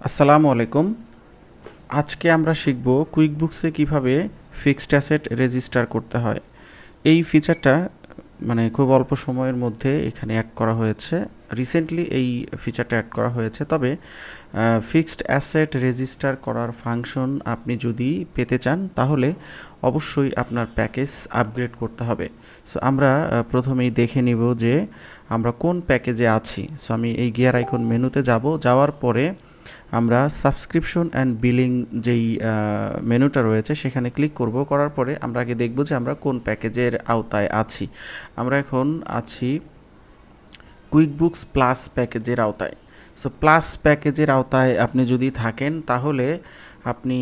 আসসালামু আলাইকুম। আজকে আমরা শিখব কুইকবুকসে কীভাবে ফিক্সড অ্যাসেট রেজিস্টার করতে হয়। এই ফিচারটা মানে খুব অল্প সময়ের মধ্যে এখানে অ্যাড করা হয়েছে। রিসেন্টলি এই ফিচারটা অ্যাড করা হয়েছে। তবে ফিক্সড অ্যাসেট রেজিস্টার করার ফাংশন আপনি যদি পেতে চান, তাহলে অবশ্যই আপনার প্যাকেজ আপগ্রেড করতে হবে। সো আমরা প্রথমেই দেখে নিব যে আমরা কোন প্যাকেজে আছি। সো আমি এই গিয়ার আইকন মেনুতে যাব। যাওয়ার পরে আমরা সাবস্ক্রিপশন অ্যান্ড বিলিং যেই মেনুটা রয়েছে সেখানে ক্লিক করব। করার পরে আমরা আগে দেখব যে আমরা কোন প্যাকেজের আওতায় আছি। আমরা এখন আছি কুইক বুকস প্লাস প্যাকেজের আওতায়। সো প্লাস প্যাকেজের আওতায় আপনি যদি থাকেন তাহলে আপনি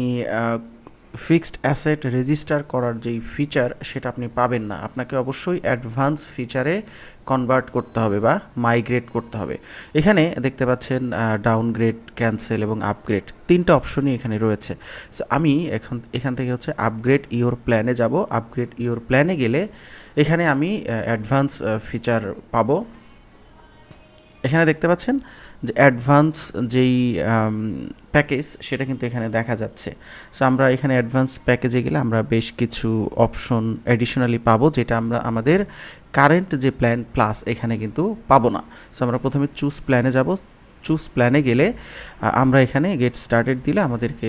ফিক্সড অ্যাসেট রেজিস্টার করার যেই ফিচার সেটা আপনি পাবেন না। আপনাকে অবশ্যই অ্যাডভান্স ফিচারে কনভার্ট করতে হবে বা মাইগ্রেট করতে হবে। এখানে দেখতে পাচ্ছেন ডাউনগ্রেড ক্যান্সেল এবং আপগ্রেড তিনটা অপশনই এখানে রয়েছে। সো আমি এখন, এখান থেকে হচ্ছে আপগ্রেড ইওর প্ল্যানে যাব। আপগ্রেড ইওর প্ল্যানে গেলে এখানে আমি অ্যাডভান্স ফিচার পাবো। এখানে দেখতে পাচ্ছেন যে অ্যাডভান্স যেই প্যাকেজ সেটা কিন্তু এখানে দেখা যাচ্ছে। সো আমরা এখানে অ্যাডভান্স প্যাকেজে গেলে আমরা বেশ কিছু অপশন অ্যাডিশনালি পাবো, যেটা আমরা, আমাদের কারেন্ট যে প্ল্যান প্লাস এখানে কিন্তু পাবো না। সো আমরা প্রথমে চুজ প্ল্যানে যাব। চুজ প্ল্যানে গেলে আমরা এখানে গেট স্টার্টেড দিলে আমাদেরকে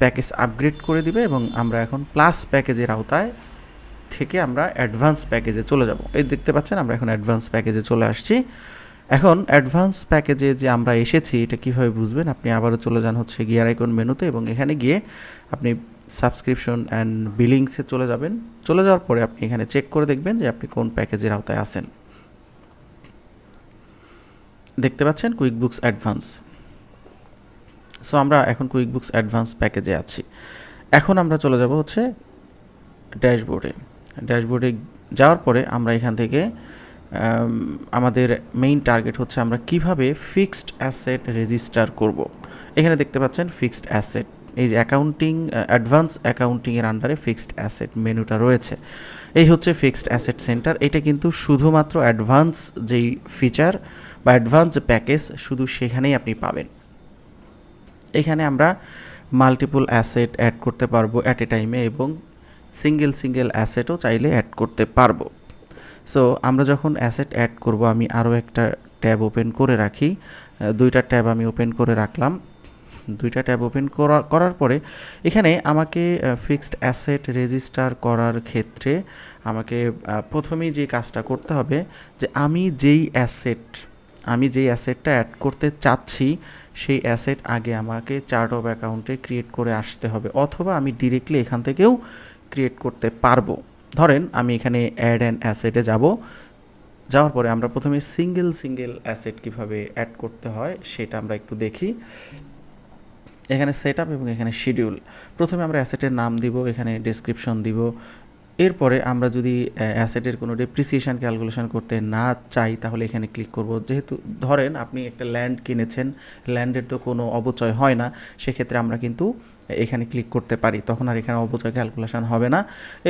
প্যাকেজ আপগ্রেড করে দিবে এবং আমরা এখন প্লাস প্যাকেজের আওতায় থেকে আমরা অ্যাডভান্স প্যাকেজে চলে যাব। এই দেখতে পাচ্ছেন, আমরা এখন অ্যাডভান্স প্যাকেজে চলে আসছি। এখন অ্যাডভান্স প্যাকেজে যে আমরা এসেছি, এটা কীভাবে বুঝবেন? আপনি আবারও চলে যান হচ্ছে গিয়ার আইকন মেনুতে এবং এখানে গিয়ে আপনি সাবস্ক্রিপশন অ্যান্ড বিলিংসে চলে যাবেন। চলে যাওয়ার পরে আপনি এখানে চেক করে দেখবেন যে আপনি কোন প্যাকেজের আওতায় আছেন। দেখতে পাচ্ছেন কুইক বুকস অ্যাডভান্স। সো আমরা এখন কুইক বুকস অ্যাডভান্স প্যাকেজে আছি। এখন আমরা চলে যাব হচ্ছে ড্যাশবোর্ডে। ড্যাশবোর্ডে যাওয়ার পরে আমরা এখান থেকে আমাদের মেইন টার্গেট হচ্ছে আমরা কীভাবে ফিক্সড অ্যাসেট রেজিস্টার করব। এখানে দেখতে পাচ্ছেন ফিক্সড অ্যাসেট এই যে অ্যাকাউন্টিং অ্যাডভান্স অ্যাকাউন্টিংয়ের আন্ডারে ফিক্সড অ্যাসেট মেনুটা রয়েছে। এই হচ্ছে ফিক্সড অ্যাসেট সেন্টার এটা কিন্তু শুধুমাত্র অ্যাডভান্স যেই ফিচার বা অ্যাডভান্স প্যাকেজ শুধু সেখানেই আপনি পাবেন। এখানে আমরা মাল্টিপল অ্যাসেট অ্যাড করতে পারব অ্যাট এ টাইমে এবং সিঙ্গেল সিঙ্গেল অ্যাসেটও চাইলে অ্যাড করতে পারব। সো আমরা যখন অ্যাসেট অ্যাড করব, আমি আরও একটা ট্যাব ওপেন করে রাখি। দুইটা ট্যাব আমি ওপেন করে রাখলাম। দুইটা ট্যাব ওপেন করা- করার পরে এখানে আমাকে ফিক্সড অ্যাসেট রেজিস্টার করার ক্ষেত্রে আমাকে প্রথমেই যে কাজটা করতে হবে, যে আমি যেই অ্যাসেট আমি যেই অ্যাসেটটা অ্যাড করতে চাচ্ছি, সেই অ্যাসেট আগে আমাকে চার্ট অফ অ্যাকাউন্টে ক্রিয়েট করে আসতে হবে, অথবা আমি ডিরেক্টলি এখান থেকেও ক্রিয়েট করতে পারব। ধরেন আমি এখানে অ্যাড অ্যান্ড অ্যাসেটে যাব। যাওয়ার পরে আমরা প্রথমে সিঙ্গেল সিঙ্গেল অ্যাসেট কীভাবে অ্যাড করতে হয় সেটা আমরা একটু দেখি। এখানে সেট আপ এবং এখানে শিডিউল প্রথমে আমরা অ্যাসেটের নাম দিব, এখানে ডেসক্রিপশন দিব। এরপরে আমরা যদি অ্যাসেটের কোনো ডেপ্রিসিয়েশন ক্যালকুলেশন করতে না চাই, তাহলে এখানে ক্লিক করব। যেহেতু ধরেন আপনি একটা ল্যান্ড কিনেছেন ল্যান্ডের তো কোনো অবচয় হয় না, সেক্ষেত্রে আমরা কিন্তু এখানে ক্লিক করতে পারি। তখন আর এখানে অবচয় ক্যালকুলেশন হবে না।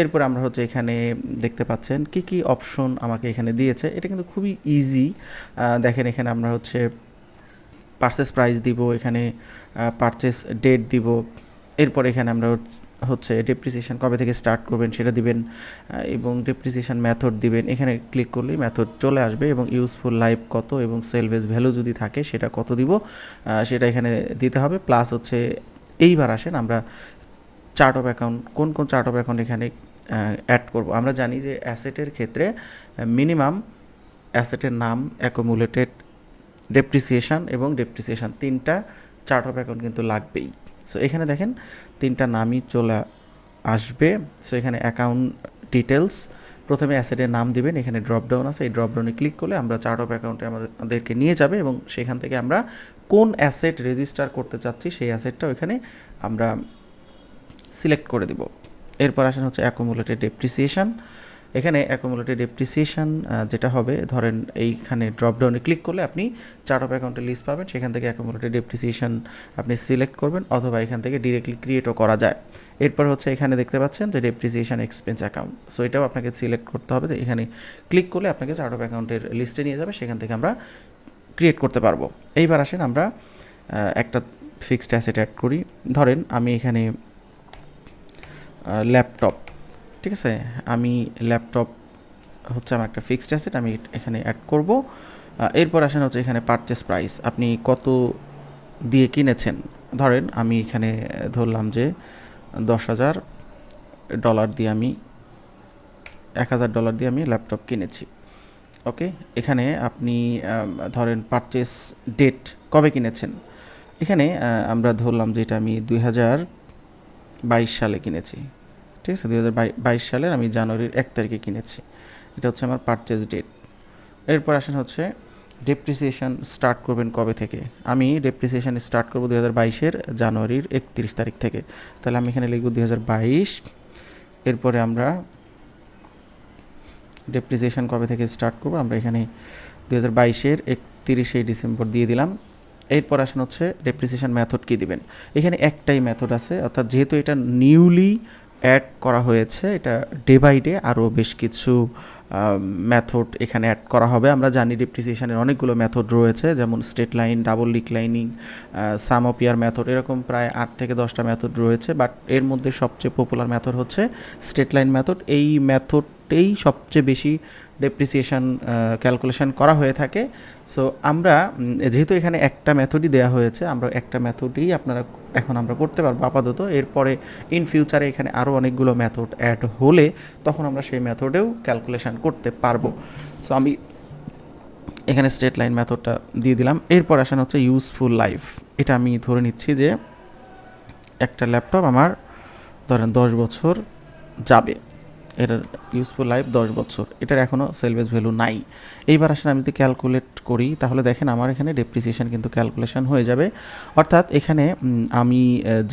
এরপর আমরা হচ্ছে এখানে দেখতে পাচ্ছেন কি কি অপশন আমাকে এখানে দিয়েছে। এটা কিন্তু খুবই ইজি দেখেন এখানে আমরা হচ্ছে পারচেস প্রাইস দিব, এখানে পারচেস ডেট দিব। এরপর এখানে আমরা হচ্ছে ডেপ্রিসিয়েশন কবে থেকে স্টার্ট করবেন সেটা দিবেন এবং ডেপ্রিসিয়েশন মেথড দিবেন। এখানে ক্লিক করলেই মেথড চলে আসবে এবং ইউজফুল লাইফ কত এবং সেলভেজ ভ্যালু যদি থাকে সেটা কত দিব সেটা এখানে দিতে হবে। প্লাস হচ্ছে এইবার আসেন আমরা চার্ট অফ অ্যাকাউন্ট কোন কোন চার্ট অফ অ্যাকাউন্ট এখানে অ্যাড করব। আমরা জানি যে অ্যাসেটের ক্ষেত্রে মিনিমাম অ্যাসেটের নাম অ্যাকুমুলেটেড ডেপ্রিসিয়েশন এবং ডেপ্রিসিয়েশন তিনটা চার্ট অফ অ্যাকাউন্ট কিন্তু লাগবেই। সো এখানে দেখেন তিনটা নামই চলে আসবে। সো এখানে অ্যাকাউন্ট ডিটেলস প্রথমে অ্যাসেটের নাম দিবেন, এখানে ড্রপডাউন আছে। এই ড্রপডাউনে ক্লিক করলে আমরা চার্ট অফ অ্যাকাউন্টে আমাদেরকে নিয়ে যাবে এবং সেখান থেকে আমরা কোন অ্যাসেট রেজিস্টার করতে চাচ্ছি, সেই অ্যাসেটটা ওইখানে আমরা সিলেক্ট করে দিব। এরপর আসেন হচ্ছে অ্যাকুমুলেটেড ডেপ্রিসিয়েশন এখানে অ্যাকুমুলেটেড ডেপ্রিসিয়েশন যেটা হবে, ধরেন এইখানে ড্রপডাউনে ক্লিক করলে আপনি চার্ট অফ অ্যাকাউন্টের লিস্ট পাবেন, সেখান থেকে অ্যাকুমুলেটেড ডেপ্রিসিয়েশন আপনি সিলেক্ট করবেন অথবা এখান থেকে ডিরেক্টলি ক্রিয়েটও করা যায়। এরপর হচ্ছে এখানে দেখতে পাচ্ছেন যে ডেপ্রিসিয়েশন এক্সপেন্স অ্যাকাউন্ট সো এটাও আপনাকে সিলেক্ট করতে হবে যে এখানে ক্লিক করলে আপনাকে চার্ট অফ অ্যাকাউন্টের লিস্টে নিয়ে যাবে, সেখান থেকে আমরা ক্রিয়েট করতে পারব। এইবার আসেন আমরা একটা ফিক্সড অ্যাসেট অ্যাড করি। ধরেন আমি এখানে ল্যাপটপ ঠিক আছে? আমি ল্যাপটপ হচ্ছে আমার একটা ফিক্সড অ্যাসেট আমি এখানে অ্যাড করব। এরপর আসেন হচ্ছে এখানে পারচেস প্রাইস আপনি কত দিয়ে কিনেছেন? ধরেন আমি এখানে ধরলাম যে দশ হাজার ডলার দিয়ে আমি, এক হাজার ডলার দিয়ে আমি ল্যাপটপ কিনেছি। ওকে এখানে আপনি ধরেন পারচেস ডেট কবে কিনেছেন? এখানে আমরা ধরলাম যে এটা আমি দুই হাজার বাইশ সালে কিনেছি। ঠিক আছে দুই হাজার বাইশ সালের আমি জানুয়ারির এক তারিখে কিনেছি। এটা হচ্ছে আমার পারচেস ডেট এরপর আসেন হচ্ছে ডেপ্রিসিয়েশন স্টার্ট করবেন কবে থেকে? আমি ডেপ্রিসিয়েশন স্টার্ট করব দু হাজার বাইশের জানুয়ারির একত্রিশ তারিখ থেকে। তাহলে আমি এখানে লিখব দু হাজার বাইশ। এরপরে আমরা ডেপ্রিসিয়েশন কবে থেকে স্টার্ট করব? আমরা এখানে দু হাজার বাইশের একত্রিশে ডিসেম্বর দিয়ে দিলাম। এরপর আসেন হচ্ছে ডেপ্রিসিয়েশন মেথড কী দিবেন? এখানে একটাই মেথড আছে, অর্থাৎ যেহেতু এটা নিউলি অ্যাড করা হয়েছে। এটা ডে বাই ডে আরও বেশ কিছু মেথড এখানে অ্যাড করা হবে। আমরা জানি ডিপ্রিসিয়েশানের অনেকগুলো মেথড রয়েছে, যেমন straight line double declining sum of year method এরকম প্রায় আট থেকে দশটা মেথড রয়েছে। বাট এর মধ্যে সবচেয়ে পপুলার মেথড হচ্ছে স্টেট লাইন মেথড এই মেথডটাই সবচেয়ে বেশি ডেপ্রিসিয়েশন ক্যালকুলেশন করা হয়ে থাকে। সো আমরা যেহেতু এখানে একটা মেথডই দেওয়া হয়েছে, আমরা একটা মেথডই আপনারা এখন আমরা করতে পারব আপাতত। এরপরে ইন ফিউচারে এখানে আরও অনেকগুলো মেথড অ্যাড হলে তখন আমরা সেই মেথডেও ক্যালকুলেশন করতে পারব। সো আমি এখানে স্টেট লাইন মেথডটা দিয়ে দিলাম। এরপর আসেন হচ্ছে ইউজফুল লাইফ এটা আমি ধরে নিচ্ছি যে একটা ল্যাপটপ আমার ধরেন দশ বছর যাবে। এটার ইউজফুল লাইফ দশ বছর। এটার এখনও সেলভেজ ভ্যালু নাই। এইবার আসলে আমি যদি ক্যালকুলেট করি, তাহলে দেখেন আমার এখানে ডেপ্রিসিয়েশন কিন্তু ক্যালকুলেশন হয়ে যাবে। অর্থাৎ এখানে আমি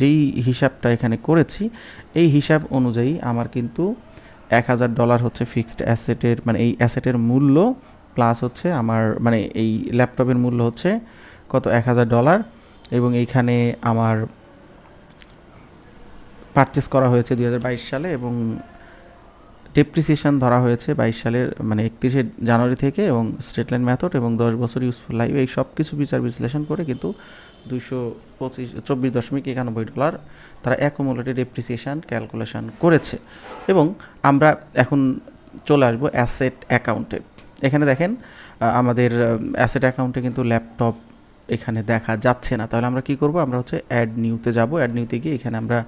যেই হিসাবটা এখানে করেছি, এই হিসাব অনুযায়ী আমার কিন্তু এক হাজার ডলার হচ্ছে ফিক্সড অ্যাসেটের মানে এই অ্যাসেটের মূল্য প্লাস হচ্ছে আমার মানে এই ল্যাপটপের মূল্য হচ্ছে কত? এক হাজার ডলার এবং এইখানে আমার পারচেস করা হয়েছে দু হাজার বাইশ সালে এবং ডেপ্রিসিয়েশন ধরা হয়েছে বাইশ সালের মানে একত্রিশে জানুয়ারি থেকে এবং স্টেটলাইন মেথড এবং দশ বছর ইউজফুল লাইফ এই সব কিছু বিচার বিশ্লেষণ করে কিন্তু দুশো পঁচিশ, চব্বিশ দশমিক একানব্বই ডলার তারা অ্যাকুমুলেটেড ডেপ্রিসিয়েশন ক্যালকুলেশন করেছে। এবং আমরা এখন চলে আসব অ্যাসেট অ্যাকাউন্টে এখানে দেখেন আমাদের অ্যাসেট অ্যাকাউন্টে কিন্তু ল্যাপটপ এখানে দেখা যাচ্ছে না। তাহলে আমরা কি করব? আমরা হচ্ছে অ্যাড নিউতে যাব। অ্যাড নিউতে গিয়ে এখানে আমরা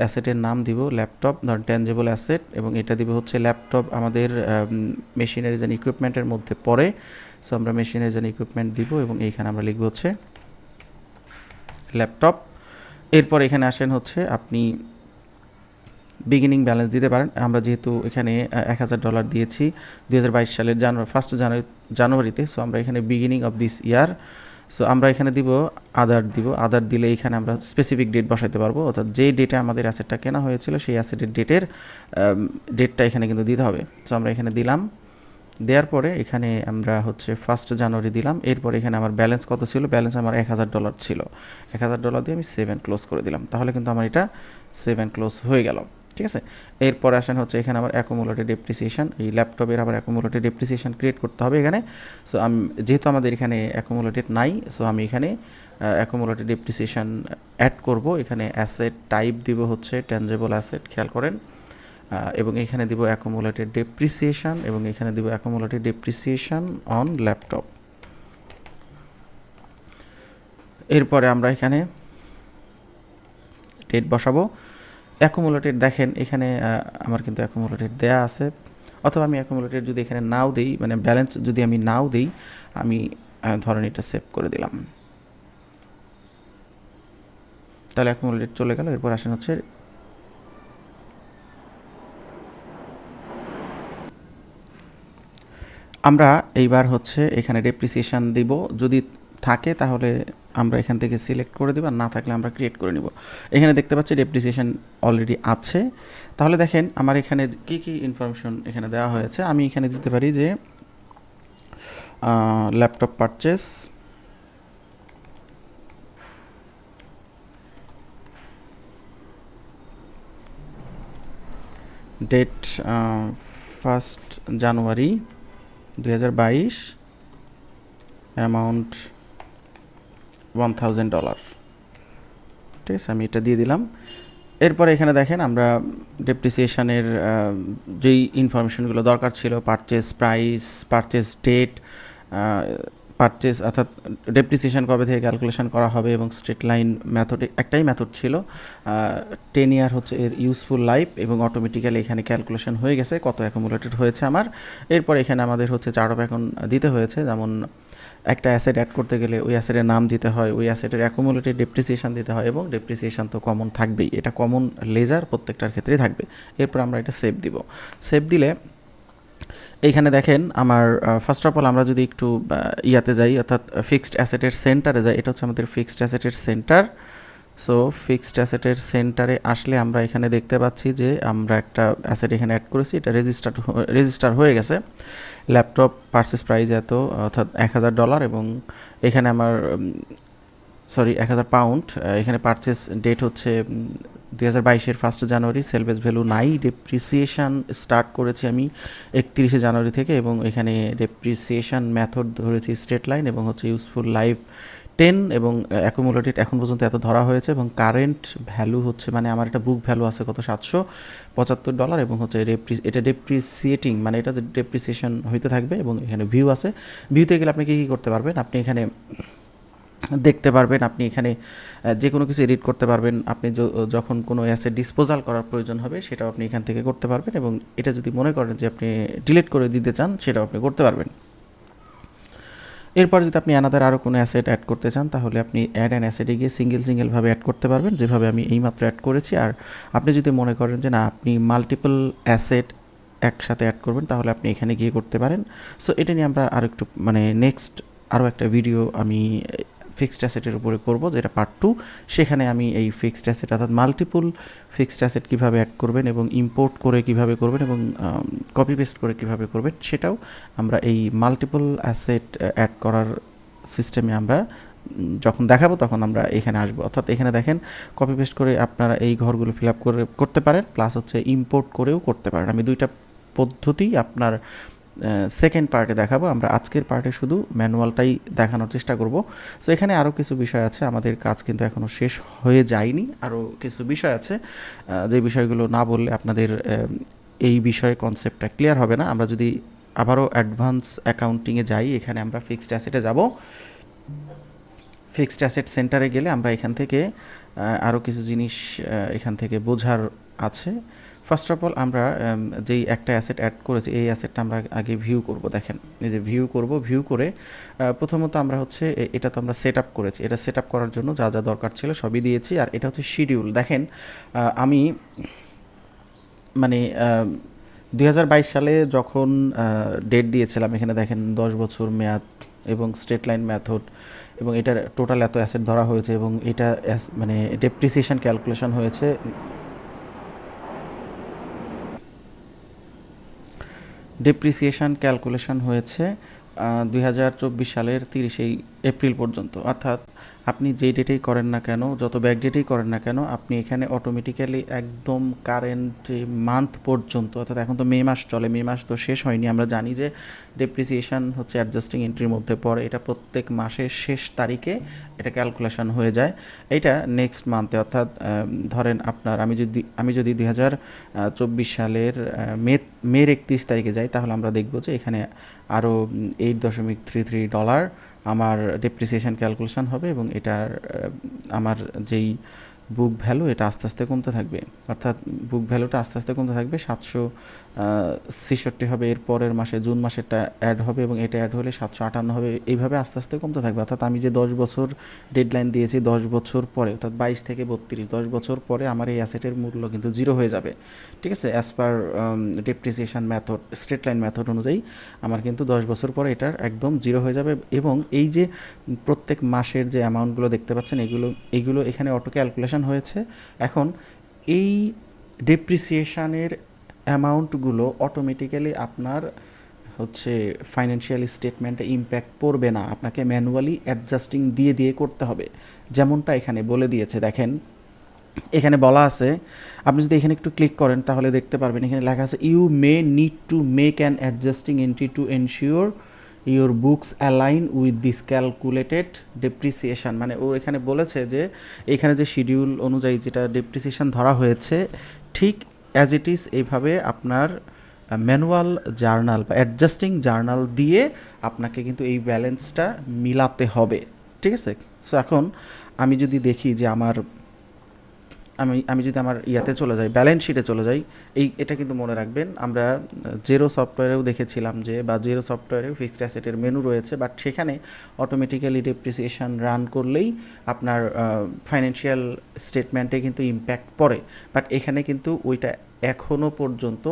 অ্যাসেটের নাম দিব ল্যাপটপ ধরেন ট্যাঞ্জেবল অ্যাসেট এবং এটা দিব হচ্ছে ল্যাপটপ আমাদের মেশিনারিজ অ্যান্ড ইকুইপমেন্টের মধ্যে পড়ে। সো আমরা মেশিনারিজ অ্যান্ড ইকুইপমেন্ট দিব এবং এইখানে আমরা লিখব হচ্ছে ল্যাপটপ এরপর এখানে আসেন হচ্ছে আপনি বিগিনিং ব্যালেন্স দিতে পারেন। আমরা যেহেতু এখানে এক হাজার ডলার দিয়েছি দু হাজার বাইশ সালের জানুয়ারি ফার্স্ট জানুয়ারি, জানুয়ারিতে। সো আমরা এখানে beginning of this year so আমরা এখানে দিব আদার দিব। আদার দিলে এখানে আমরা স্পেসিফিক ডেট বসাইতে পারব। অর্থাৎ যে ডেটে আমাদের অ্যাসেটটা কেনা হয়েছিল, সেই অ্যাসেটের ডেটের ডেটটা এখানে কিন্তু দিতে হবে। সো আমরা এখানে দিলাম। দেওয়ার পরে এখানে আমরা হচ্ছে ফার্স্ট জানুয়ারি দিলাম। এরপর এখানে আমার ব্যালেন্স কত ছিল? ব্যালেন্স আমার এক হাজার ডলার ছিল। এক হাজার ডলার দিয়ে আমি সেভেন ক্লোজ করে দিলাম। তাহলে কিন্তু আমার এটা সেভেন ক্লোজ হয়ে গেল। ঠিক আছে? এরপর আসেন হচ্ছে এখানে আমার অ্যাকুমুলেটেড ডেপ্রিসিয়েশন এই ল্যাপটপের আবার অ্যাকুমুলেটেড ডেপ্রিসিয়েশন ক্রিয়েট করতে হবে এখানে। সো আমি, যেহেতু আমাদের এখানে অ্যাকুমুলেটেড নাই সো আমি এখানে অ্যাকুমুলেটেড ডেপ্রিসিয়েশন অ্যাড করব। এখানে অ্যাসেট টাইপ দিব হচ্ছে ট্যাঞ্জেবল অ্যাসেট খেয়াল করেন। এবং এখানে দিব অ্যাকুমুলেটেড ডেপ্রিসিয়েশন এবং এখানে দিব অ্যাকুমুলেটেড ডেপ্রিসিয়েশন অন ল্যাপটপ এরপরে আমরা এখানে ডেট বসাবো। অ্যাকুমুলেটেড দেখেন, এখানে আমার কিন্তু অ্যাকুমুলেটেড দেয়া আছে। অথবা আমি অ্যাকুমুলেটেড যদি এখানে নাও দিই মানে ব্যালেন্স যদি আমি নাও দিই, আমি ধরেন এটা সেভ করে দিলাম। তাহলে অ্যাকুমুলেটেড চলে গেল, এরপর আসেন হচ্ছে আমরা এইবার হচ্ছে এখানে ডেপ্রিসিয়েশন দিব। যদি থাকে তাহলে আমরা এখান থেকে সিলেক্ট করে দেবো আর না থাকলে আমরা ক্রিয়েট করে নিব। এখানে দেখতে পাচ্ছি ডেপ্রিসিয়েশন অলরেডি আছে। তাহলে দেখেন আমার এখানে কি কি ইনফরমেশন এখানে দেওয়া হয়েছে? আমি এখানে দিতে পারি যে laptop purchase date first January দু হাজার বাইশ অ্যামাউন্ট ওয়ান থাউজেন্ড ডলার ঠিক আছে, আমি এটা দিয়ে দিলাম। এরপরে এখানে দেখেন আমরা ডেপ্রিসিয়েশনের যেই ইনফরমেশনগুলো দরকার ছিল purchase price purchase date purchase অর্থাৎ ডেপ্রিসিয়েশন কবে থেকে ক্যালকুলেশন করা হবে এবং স্ট্রেট লাইন মেথড একটাই ম্যাথড ছিল টেন ইয়ার হচ্ছে এর ইউজফুল লাইফ এবং অটোমেটিক্যালি এখানে ক্যালকুলেশন হয়ে গেছে, কত অ্যাকুমুলেটেড হয়েছে আমার। এরপর এখানে আমাদের হচ্ছে চার অফ এখন দিতে হয়েছে, যেমন একটা অ্যাসেট অ্যাড করতে গেলে ওই অ্যাসেটের নাম দিতে হয়, ওই অ্যাসেটের অ্যাকুমুলেটেড ডেপ্রিসিয়েশন দিতে হয় এবং ডেপ্রিসিয়েশন তো কমন থাকবেই, এটা কমন লেজার প্রত্যেকটার ক্ষেত্রেই থাকবে। এরপর আমরা এটা সেভ দিব। সেভ দিলে এইখানে দেখেন আমার ফার্স্ট অফ অল আমরা যদি একটু ইয়াতে যাই, অর্থাৎ ফিক্সড অ্যাসেটের সেন্টারে যাই, এটা হচ্ছে আমাদের ফিক্সড অ্যাসেটের সেন্টার সো ফিক্সড অ্যাসেটের সেন্টারে আসলে আমরা এখানে দেখতে পাচ্ছি যে আমরা একটা অ্যাসেট এখানে অ্যাড করেছি, এটা রেজিস্টার রেজিস্টার হয়ে গেছে। ল্যাপটপ পার্সেস প্রাইস এত, অর্থাৎ এক হাজার ডলার এবং এখানে আমার সরি এক হাজার পাউন্ড এখানে পারচেস ডেট হচ্ছে দুই হাজার বাইশের ফার্স্ট জানুয়ারি সেলভেজ ভ্যালু নাই। ডেপ্রিসিয়েশন স্টার্ট করেছি আমি একত্রিশে জানুয়ারি থেকে এবং এখানে ডেপ্রিসিয়েশন মেথড ধরেছি স্ট্রেট লাইন এবং হচ্ছে ইউজফুল লাইফ টেন এবং অ্যাকুমুলেটেড এখন পর্যন্ত এত ধরা হয়েছে এবং কারেন্ট ভ্যালু হচ্ছে মানে আমার একটা বুক ভ্যালু আছে কত? সাতশো পঁচাত্তর ডলার এবং হচ্ছে ডেপ্রি এটা ডেপ্রিসিয়েটিং মানে এটা ডেপ্রিসিয়েশন হইতে থাকবে এবং এখানে ভিউ আছে। ভিউতে গেলে আপনি কী কী করতে পারবেন? আপনি এখানে দেখতে পারবেন, আপনি এখানে যে কোনো কিছু এডিট করতে পারবেন। আপনি যখন কোনো অ্যাসেট ডিসপোজাল করার প্রয়োজন হবে, সেটাও আপনি এখান থেকে করতে পারবেন এবং এটা যদি মনে করেন যে আপনি ডিলিট করে দিতে চান, সেটাও আপনি করতে পারবেন। এরপর যদি আপনি আনাদার আরও কোনো অ্যাসেট অ্যাড করতে চান, তাহলে আপনি অ্যাড অ্যান অ্যাসেটে গিয়ে সিঙ্গেল সিঙ্গেলভাবে অ্যাড করতে পারবেন, যেভাবে আমি এইমাত্র অ্যাড করেছি। আর আপনি যদি মনে করেন যে না, আপনি মাল্টিপল অ্যাসেট একসাথে অ্যাড করবেন, তাহলে আপনি এখানে গিয়ে করতে পারেন। সো এটা নিয়ে আমরা আরও একটু মানে নেক্সট আরও একটা ভিডিও আমি ফিক্সড অ্যাসেটের উপরে করব, যেটা পার্ট টু সেখানে আমি এই ফিক্সড অ্যাসেট অর্থাৎ মাল্টিপল ফিক্সড অ্যাসেট কীভাবে অ্যাড করবেন এবং ইম্পোর্ট করে কীভাবে করবেন এবং কপি পেস্ট করে কীভাবে করবেন, সেটাও আমরা এই মাল্টিপল অ্যাসেট অ্যাড করার সিস্টেমে আমরা যখন দেখাবো তখন আমরা এখানে আসব। অর্থাৎ এখানে দেখেন কপি পেস্ট করে আপনারা এই ঘরগুলো ফিল আপ করে, করতে পারেন প্লাস হচ্ছে ইম্পোর্ট করেও করতে পারেন। আমি দুইটা পদ্ধতি আপনার সেকেন্ড পার্টে দেখাবো। আমরা আজকের পার্টে শুধু ম্যানুয়ালটাই দেখানোর চেষ্টা করব। সো এখানে আরও কিছু বিষয় আছে। আমাদের কাজ কিন্তু এখনও শেষ হয়ে যায়নি। আরও কিছু বিষয় আছে। যে বিষয়গুলো না বললে আপনাদের এই বিষয়ে কনসেপ্টটা ক্লিয়ার হবে না। আমরা যদি আবারও অ্যাডভান্স অ্যাকাউন্টিংয়ে যাই, এখানে আমরা ফিক্সড অ্যাসেটে যাব। ফিক্সড অ্যাসেট সেন্টারে গেলে আমরা এখান থেকে আরও কিছু জিনিস এখান থেকে বোঝার আছে। ফার্স্ট অফ অল আমরা যেই একটা অ্যাসেট অ্যাড করেছি, এই অ্যাসেটটা আমরা আগে ভিউ করব, দেখেন। এই যে ভিউ করব ভিউ করে প্রথমত আমরা হচ্ছে এটা তো আমরা সেট আপ করেছি। এটা সেট আপ করার জন্য যা যা দরকার ছিল সবই দিয়েছি, আর এটা হচ্ছে শিডিউল দেখেন আমি মানে দু হাজার বাইশ সালে যখন ডেট দিয়েছিলাম, এখানে দেখেন দশ বছর মেয়াদ এবং স্টেট লাইন ম্যাথড এবং এটার টোটাল এত অ্যাসেট ধরা হয়েছে এবং এটা মানে ডেপ্রিসিয়েশন ক্যালকুলেশন হয়েছে ডেপ্রিসিয়েশন ক্যালকুলেশন হয়েছে দু হাজার চব্বিশ সালের তিরিশেই এপ্রিল পর্যন্ত। অর্থাৎ আপনি যেই ডেটেই করেন না কেন, যত ব্যাক ডেটেই করেন না কেন, আপনি এখানে অটোমেটিক্যালি একদম কারেন্ট মান্থ পর্যন্ত, অর্থাৎ এখন তো মে মাস চলে, মে মাস তো শেষ হয়নি, আমরা জানি যে ডেপ্রিসিয়েশন হচ্ছে অ্যাডজাস্টিং এন্ট্রির মধ্যে পড়ে, এটা প্রত্যেক মাসের শেষ তারিখে এটা ক্যালকুলেশন হয়ে যায়। এটা নেক্সট মান্থে অর্থাৎ ধরেন আপনার, আমি যদি আমি যদি দুই হাজার চব্বিশ সালের মে, মের একত্রিশ তারিখে যাই, তাহলে আমরা দেখব যে এখানে আরও এইট দশমিক থ্রি থ্রি ডলার আমার ডেপ্রিসিয়েশন ক্যালকুলেশন হবে এবং এটার আমার যেই বুক ভ্যালু এটা আস্তে আস্তে কমতে থাকবে। অর্থাৎ বুক ভ্যালুটা আস্তে আস্তে কমতে থাকবে, সাতশো ছেষট্টি হবে, এর পরের মাসে, জুন মাসেরটা অ্যাড হবে এবং এটা অ্যাড হলে সাতশো আটান্ন হবে, এইভাবে আস্তে আস্তে কমতে থাকবে। অর্থাৎ আমি যে দশ বছর ডেডলাইন দিয়েছি, দশ বছর পরে, অর্থাৎ বাইশ থেকে বত্রিশ, দশ বছর পরে আমার এই অ্যাসেটের মূল্য কিন্তু জিরো হয়ে যাবে। ঠিক আছে? As per depreciation method straight line method অনুযায়ী আমার কিন্তু দশ বছর পরে এটার একদম জিরো হয়ে যাবে এবং এই যে প্রত্যেক মাসের যে অ্যামাউন্টগুলো দেখতে পাচ্ছেন, এগুলো এগুলো এখানে অটো ক্যালকুলেশন হয়েছে। এখন এই ডেপ্রিসিয়েশনের অ্যামাউন্টগুলো অটোমেটিক্যালি আপনার হচ্ছে ফাইন্যান্সিয়াল স্টেটমেন্টে ইম্প্যাক্ট পড়বে না। আপনাকে ম্যানুয়ালি অ্যাডজাস্টিং দিয়ে দিয়ে করতে হবে। যেমনটা এখানে বলে দিয়েছে, দেখেন, এখানে বলা আছে, আপনি যদি এখানে একটু ক্লিক করেন তাহলে দেখতে পারবেন, এখানে লেখা আছে you may need to make an adjusting entry to ensure your books align with this calculated depreciation মানে ও এখানে বলেছে যে, এখানে যে শিডিউল অনুযায়ী যেটা ডেপ্রিসিয়েশন ধরা হয়েছে, ঠিক অ্যাজ ইট ইজ এইভাবে আপনার ম্যানুয়াল জার্নাল বা অ্যাডজাস্টিং জার্নাল দিয়ে আপনাকে কিন্তু এই ব্যালেন্সটা মিলাতে হবে। ঠিক আছে? সো এখন আমি যদি দেখি যে আমার আমি আমি যদি আমার ইয়াতে চলে যাই ব্যালেন্স শিটে চলে যাই, এই, এটা কিন্তু মনে রাখবেন, আমরা জেরো সফটওয়্যারেও দেখেছিলাম যে, বা জেরো সফটওয়্যারেও ফিক্সড অ্যাসেটের মেনু রয়েছে বাট সেখানে অটোমেটিক্যালি ডেপ্রিসিয়েশন রান করলেই আপনার ফাইন্যান্সিয়াল স্টেটমেন্টে কিন্তু ইম্প্যাক্ট পড়ে। বাট এখানে কিন্তু ওইটা এখনও পর্যন্ত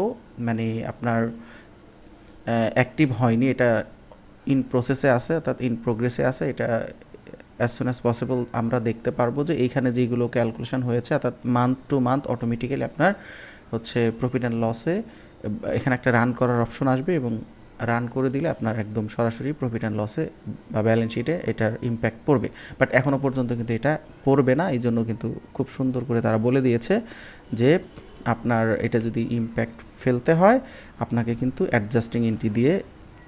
মানে আপনার অ্যাক্টিভ হয়নি, এটা ইন প্রসেসে আছে, অর্থাৎ ইন প্রোগ্রেসে আছে, এটা অ্যাজ সুন অ্যাজ পসিবল আমরা দেখতে পারব যে এইখানে যেগুলো ক্যালকুলেশন হয়েছে, অর্থাৎ মান্থ টু মান্থ অটোমেটিক্যালি আপনার হচ্ছে প্রফিট অ্যান্ড লসে এখানে একটা রান করার অপশন আসবে এবং রান করে দিলে আপনার একদম সরাসরি প্রফিট অ্যান্ড লসে বা ব্যালেন্স শিটে এটার ইম্প্যাক্ট পড়বে। বাট এখনও পর্যন্ত কিন্তু এটা পড়বে না এই জন্য কিন্তু খুব সুন্দর করে তারা বলে দিয়েছে যে আপনার এটা যদি ইম্প্যাক্ট ফেলতে হয়, আপনাকে কিন্তু অ্যাডজাস্টিং এন্ট্রি দিয়ে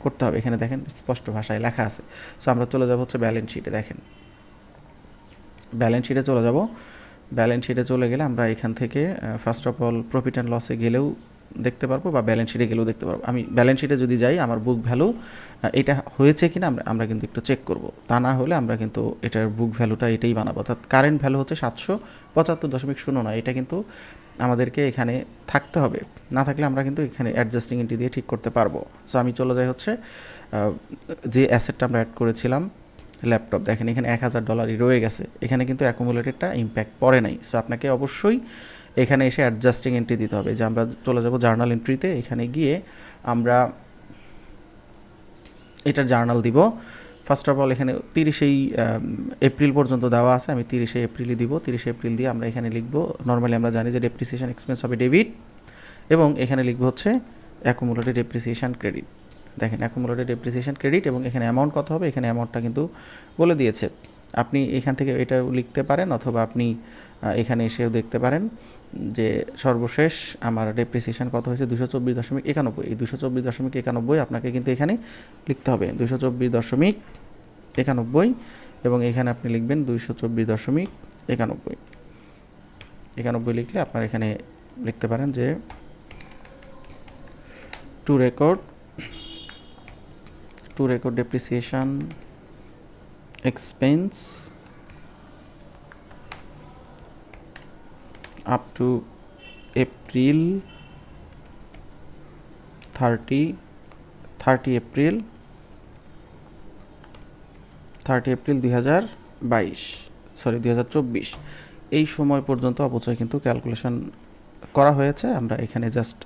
করতে হবে। এখানে দেখেন স্পষ্ট ভাষায় লেখা আছে। সো আমরা চলে যাব হচ্ছে ব্যালেন্স শিটে দেখেন। ব্যালেন্স শিটে চলে যাব। ব্যালেন্স শিটে চলে গেলে আমরা এখান থেকে first of all profit and লসে গেলেও দেখতে পারব বা ব্যালেন্স শিটে গেলেও দেখতে পারব। আমি ব্যালেন্স শিটে যদি যাই, আমার বুক ভ্যালু এটা হয়েছে কিনা আমরা আমরা কিন্তু একটু চেক করব। তা না হলে আমরা কিন্তু এটার বুক ভ্যালুটা এটাই বানাবো। অর্থাৎ কারেন্ট ভ্যালু হচ্ছে সাতশো পঁচাত্তর দশমিক শূন্য নয়। এটা কিন্তু আমাদেরকে এখানে থাকতে হবে। না থাকলে আমরা কিন্তু এখানে অ্যাডজাস্টিং এন্ট্রি দিয়ে ঠিক করতে পারব। সো আমি চলে যাই হচ্ছে যে অ্যাসেটটা আমরা অ্যাড করেছিলাম ল্যাপটপ। দেখেন, এখানে এক হাজার ডলারই রয়ে গেছে। এখানে কিন্তু অ্যাকুমুলেটেডটা ইম্প্যাক্ট পড়ে নাই। সো আপনাকে অবশ্যই এখানে এসে অ্যাডজাস্টিং এন্ট্রি দিতে হবে। যে আমরা চলে যাব জার্নাল এন্ট্রিতে এখানে গিয়ে আমরা এটা জার্নাল দিব। ফার্স্ট অফ অল এখানে তিরিশেই এপ্রিল পর্যন্ত দেওয়া আছে। আমি তিরিশে এপ্রিলই দিব। তিরিশে এপ্রিল দিয়ে আমরা এখানে লিখব। নর্মালি আমরা জানি যে ডেপ্রিসিয়েশন এক্সপেন্স হবে ডেবিট এবং এখানে লিখব হচ্ছে অ্যাকুমুলেটেড ডেপ্রিসিয়েশন ক্রেডিট দেখেন অ্যাকুমুলেটেড ডেপ্রিসিয়েশন ক্রেডিট এবং এখানে অ্যামাউন্ট কত হবে? এখানে অ্যামাউন্টটা কিন্তু বলে দিয়েছে। আপনি এখান থেকে এটা লিখতে পারেন অথবা আপনি এখানে এসেও দেখতে পারেন যে সর্বশেষ আমার ডেপ্রিসিয়েশন কত হয়েছে? দুশো চব্বিশ দশমিক একানব্বই। এই দুশো চব্বিশ দশমিক একানব্বই আপনাকে কিন্তু এখানে লিখতে হবে। দুশো চব্বিশ দশমিক একানব্বই এবং এখানে আপনি লিখবেন দুইশো চব্বিশ দশমিক একানব্বই। একানব্বই লিখলে আপনার এখানে লিখতে পারেন যে to record to record depreciation expense up to April 30 30 April thirty April দুই হাজার বাইশ সরি দুই হাজার চব্বিশ। এই সময় পর্যন্ত অবচয় কিন্তু ক্যালকুলেশন করা হয়েছে। আমরা এখানে জাস্ট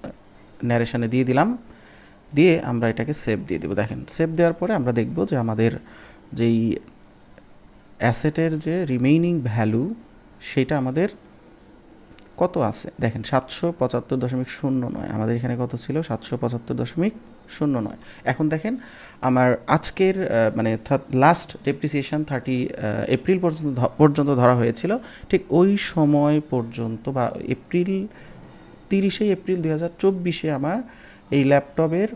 ন্যারেশনে দিয়ে দিলাম। দিয়ে আমরা এটাকে সেভ দিয়ে দেবো। দেখেন সেভ দেওয়ার পরে আমরা দেখব যে আমাদের যেই অ্যাসেটের যে রিমেইনিং ভ্যালু সেটা আমাদের কত আছে? দেখেন, সাতশো পঁচাত্তর দশমিক শূন্য নয়। আমাদের এখানে কত ছিল? সাতশো পঁচাত্তর দশমিক শূন্য নয়। এখন দেখেন, আমার আজকের মানে লাস্ট ডেপ্রিসিয়েশন থার্টি এপ্রিল পর্যন্ত পর্যন্ত ধরা হয়েছিল, ঠিক ওই সময় পর্যন্ত বা এপ্রিল তিরিশে এপ্রিল দু হাজার চব্বিশে আমার এই ল্যাপটপের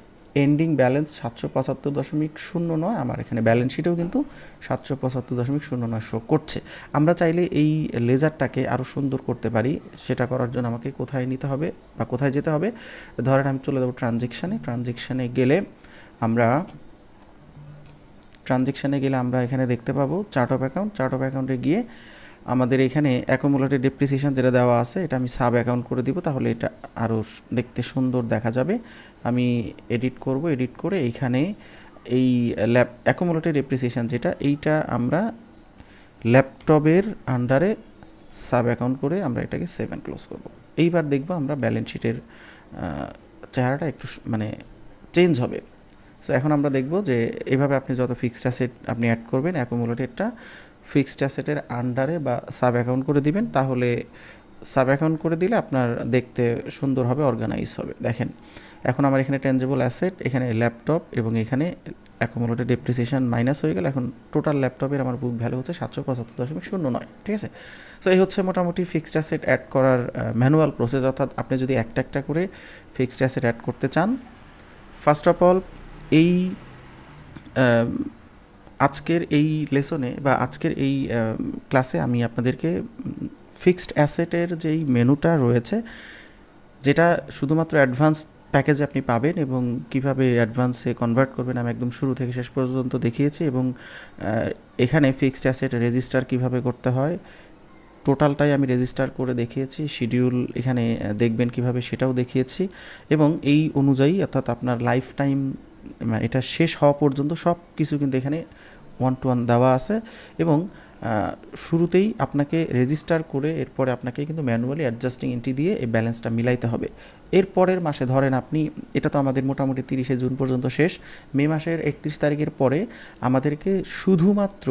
এন্ডিং ব্যালেন্স সাতশো পঁচাত্তর দশমিক শূন্য নয়। আমার এখানে ব্যালেন্স শিটেও কিন্তু সাতশো পঁচাত্তর দশমিক শূন্য নয় শো করছে। আমরা চাইলে এই লেজারটাকে আরও সুন্দর করতে পারি। সেটা করার জন্য আমাকে কোথায় নিতে হবে বা কোথায় যেতে হবে? ধরেন আমি চলে যাব ট্রানজেকশানে ট্রানজেকশানে গেলে আমরা ট্রানজেকশানে গেলে আমরা এখানে দেখতে পাবো chart of account chart of অ্যাকাউন্টে গিয়ে আমাদের এখানে অ্যাকোমুলেটেড ডেপ্রিসিয়েশন যেটা দেওয়া আছে, এটা আমি সাব অ্যাকাউন্ট করে দিব, তাহলে এটা আরও দেখতে সুন্দর দেখা যাবে। আমি এডিট করব এডিট করে এইখানে এই ল্যাপ অ্যাকোমুলেটেড ডেপ্রিসিয়েশন যেটা, এইটা আমরা ল্যাপটপের আন্ডারে সাব অ্যাকাউন্ট করে আমরা এটাকে সেভ ক্লোজ করব। এইবার দেখব আমরা ব্যালেন্স শিটের চেহারাটা একটু মানে চেঞ্জ হবে। সো এখন আমরা দেখব যে এইভাবে আপনি যত ফিক্সড অ্যাসেট আপনি অ্যাড করবেন অ্যাকোমোলেটেডটা ফিক্সড অ্যাসেটের আন্ডারে বা সাব অ্যাকাউন্ট করে দিবেন, তাহলে সাব অ্যাকাউন্ট করে দিলে আপনার দেখতে সুন্দর হবে অর্গানাইজ হবে। দেখেন, এখন আমার এখানে টেনজেবল অ্যাসেট এখানে ল্যাপটপ এবং এখানে অ্যাকোমোলেটেড ডেপ্রিসিয়েশন মাইনাস হয়ে গেল। এখন টোটাল ল্যাপটপের আমার বুক ভ্যালু হচ্ছে সাতশো পঁচাত্তর দশমিক শূন্য নয়, ঠিক আছে? সো এই হচ্ছে মোটামুটি ফিক্সড অ্যাসেট অ্যাড করার ম্যানুয়াল প্রসেস অর্থাৎ আপনি যদি একটা একটা করে ফিক্সড অ্যাসেট অ্যাড করতে চান ফার্স্ট অফ অল এই আজকের এই লেসনে বা আজকের এই ক্লাসে আমি আপনাদেরকে ফিক্সড অ্যাসেটের যেই মেনুটা রয়েছে, যেটা শুধুমাত্র অ্যাডভান্স প্যাকেজে আপনি পাবেন এবং কীভাবে অ্যাডভান্সে কনভার্ট করবেন আমি একদম শুরু থেকে শেষ পর্যন্ত দেখিয়েছি এবং এখানে ফিক্সড অ্যাসেট রেজিস্টার কীভাবে করতে হয়, টোটালটাই আমি রেজিস্টার করে দেখিয়েছি, শিডিউল এখানে দেখবেন কীভাবে সেটাও দেখিয়েছি এবং এই অনুযায়ী অর্থাৎ আপনার লাইফ টাইম এটা শেষ হওয়া পর্যন্ত সব কিছু কিন্তু এখানে ওয়ান টু ওয়ান দেওয়া আছে এবং শুরুতেই আপনাকে রেজিস্টার করে এরপরে আপনাকে কিন্তু ম্যানুয়ালি অ্যাডজাস্টিং এন্ট্রি দিয়ে এই ব্যালেন্সটা মিলাইতে হবে। এর পরের মাসে ধরেন আপনি, এটা তো আমাদের মোটামুটি তিরিশে জুন পর্যন্ত শেষ, মে মাসের একত্রিশ তারিখের পরে আমাদেরকে শুধুমাত্র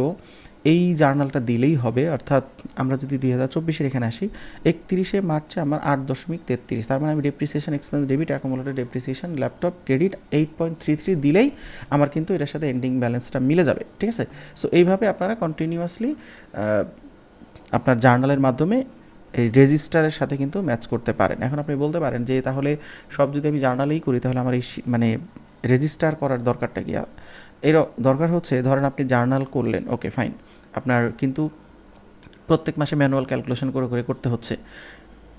এই জার্নালটা দিলেই হবে, অর্থাৎ আমরা যদি দুই হাজার চব্বিশের এখানে আসি, একত্রিশে মার্চে আমার আট দশমিক তেত্রিশ, তার মানে আমি depreciation expense debit accumulated depreciation laptop credit eight point three three দিলেই আমার কিন্তু এটার সাথে এন্ডিং ব্যালেন্সটা মিলে যাবে, ঠিক আছে? সো এইভাবে আপনারা কন্টিনিউয়াসলি আপনার জার্নালের মাধ্যমে এই রেজিস্টারের সাথে কিন্তু ম্যাচ করতে পারেন। এখন আপনি বলতে পারেন যে, তাহলে সব যদি আমি জার্নালেই করি, তাহলে আমার এই মানে রেজিস্টার করার দরকারটা কি? এর দরকার হচ্ছে, ধরেন আপনি জার্নাল করলেন ওকে ফাইন আপনার কিন্তু প্রত্যেক মাসে ম্যানুয়াল ক্যালকুলেশন করে করে করতে হচ্ছে।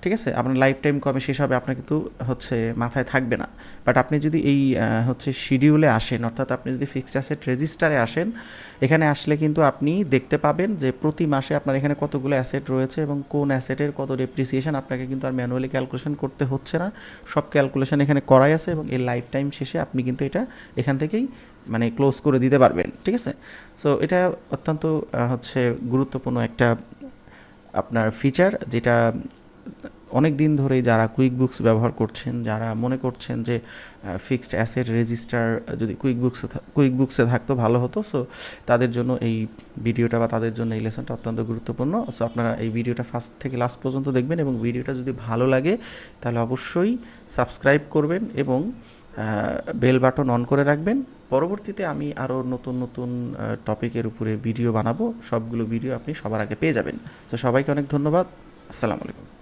ঠিক আছে? আপনার লাইফ টাইম কবে শেষ হবে আপনার কিন্তু হচ্ছে মাথায় থাকবে না। বাট আপনি যদি এই হচ্ছে শিডিউলে আসেন, অর্থাৎ আপনি যদি ফিক্সড অ্যাসেট রেজিস্টারে আসেন, এখানে আসলে কিন্তু আপনি দেখতে পাবেন যে প্রতি মাসে আপনার এখানে কতগুলো অ্যাসেট রয়েছে এবং কোন অ্যাসেটের কত ডেপ্রিসিয়েশন আপনাকে কিন্তু আর ম্যানুয়ালি ক্যালকুলেশন করতে হচ্ছে না। সব ক্যালকুলেশন এখানে করাই আছে এবং এই লাইফ টাইম শেষে আপনি কিন্তু এটা এখান থেকেই মানে ক্লোজ করে দিতে পারবেন, ঠিক আছে? সো এটা অত্যন্ত হচ্ছে গুরুত্বপূর্ণ একটা আপনার ফিচার যেটা অনেক দিন ধরেই যারা কুইক বুকস ব্যবহার করছেন, যারা মনে করছেন যে ফিক্সড অ্যাসেট রেজিস্টার যদি কুইক বুকসে কুইক বুকসে থাকতো ভালো হতো সো তাদের জন্য এই ভিডিওটা বা তাদের জন্য এই লেসনটা অত্যন্ত গুরুত্বপূর্ণ। সো আপনারা এই ভিডিওটা ফার্স্ট থেকে লাস্ট পর্যন্ত দেখবেন এবং ভিডিওটা যদি ভালো লাগে, তাহলে অবশ্যই সাবস্ক্রাইব করবেন এবং বেল বাটন অন করে রাখবেন। পরবর্তীতে আমি আরও নতুন নতুন টপিকের উপরে ভিডিও বানাবো। সবগুলো ভিডিও আপনি সবার আগে পেয়ে যাবেন। তো সবাইকে অনেক ধন্যবাদ। আসসালামু আলাইকুম।